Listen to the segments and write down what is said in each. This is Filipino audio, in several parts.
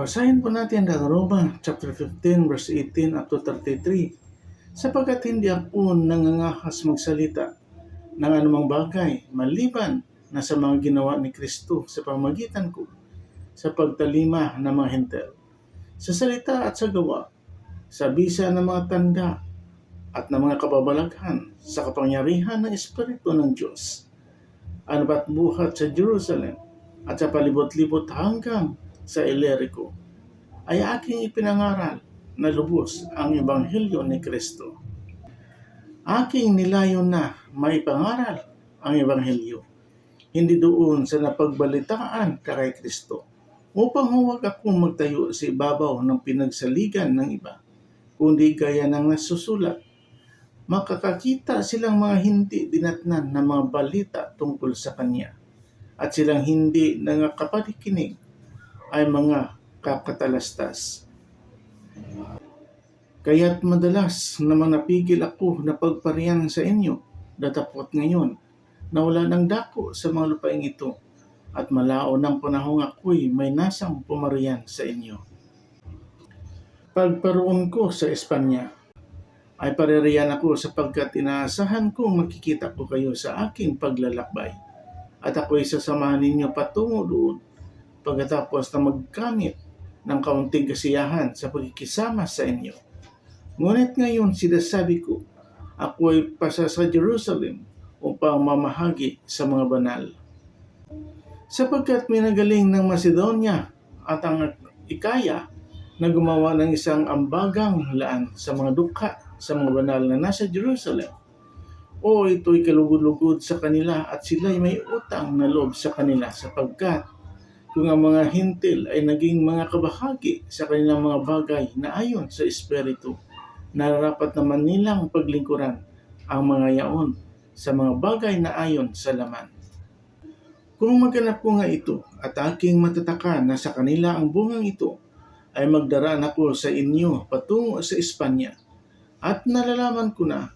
Basahin po natin ang Roma chapter 15 verse 18 up to 33. Sapagkat hindi ako nangangahas magsalita ng anumang bagay maliban na sa mga ginawa ni Kristo sa pamagitan ko sa pagtalima ng mga hentel. Sa salita at sa gawa, sa bisa ng mga tanda at ng mga kababalaghan sa kapangyarihan ng Espiritu ng Diyos. Ano ba't buhat sa Jerusalem at sa palibot-libot hanggang sa Ilerico ay aking ipinangaral na lubos ang Ebanghelyo ni Kristo. Aking nilayon na maipangaral ang Ebanghelyo, hindi doon sa napagbalitaan ka kay Kristo, upang huwag akong magtayo sa ibabaw ng pinagsaligan ng iba, kundi gaya ng nasusulat. Makakakita silang mga hindi dinatnan ng mga balita tungkol sa Kanya, at silang hindi nangakapatikinig ay mga kakatalastas. Kaya't madalas naman napigil ako na pagpariyan sa inyo, datapot ngayon, na wala ng dako sa mga lupaing ito, at malao ng panahong ako'y may nasang pumariyan sa inyo. Pagparoon ko sa Espanya, ay paririyan ako sapagkat inaasahan kong makikita ko kayo sa aking paglalakbay, at ako'y sasamahan ninyo patungo doon pagkatapos na magkamit ng kaunting kasiyahan sa pagkikisama sa inyo. Ngunit ngayon sinasabi ko, ako ay pasa sa Jerusalem upang mamahagi sa mga banal. Sapagkat minagaling ng Macedonia at ang Ikaya na gumawa ng isang ambagang laan sa mga dukha sa mga banal na nasa Jerusalem. O ito'y kalugod-lugod sa kanila at sila'y may utang na loob sa kanila sapagkat kung ang mga hintil ay naging mga kabahagi sa kanilang mga bagay na ayon sa Espiritu, nararapat naman nilang paglingkuran ang mga yaon sa mga bagay na ayon sa laman. Kung maganap ko nga ito at aking matataka na sa kanila ang bungang ito, ay magdaraan ako sa inyo patungo sa Espanya. At nalalaman ko na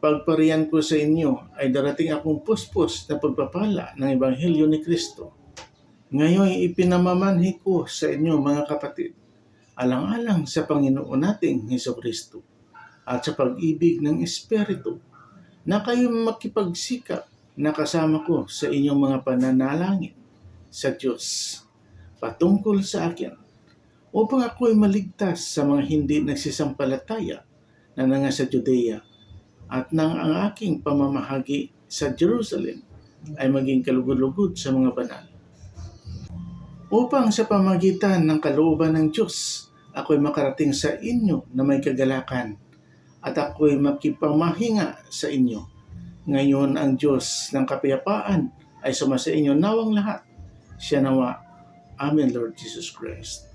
pagpariyan ko sa inyo ay darating akong puspos na pagpapala ng Ebanghelyo ni Kristo ngayon ipinamamanhi ko sa inyo mga kapatid, alang-alang sa Panginoon nating Heso Kristo at sa pag-ibig ng Espiritu na kayo makipagsikap na kasama ko sa inyong mga pananalangin sa Diyos patungkol sa akin upang ako'y maligtas sa mga hindi nagsisampalataya na nanga sa Judea at nang ang aking pamamahagi sa Jerusalem ay maging kalugod-lugod sa mga banal upang sa pamagitan ng kalooban ng Diyos, ako'y makarating sa inyo na may kagalakan at ako'y makipamahinga sa inyo. Ngayon ang Diyos ng kapayapaan ay sumasa inyo nawang lahat. Siya nawa. Amen, Lord Jesus Christ.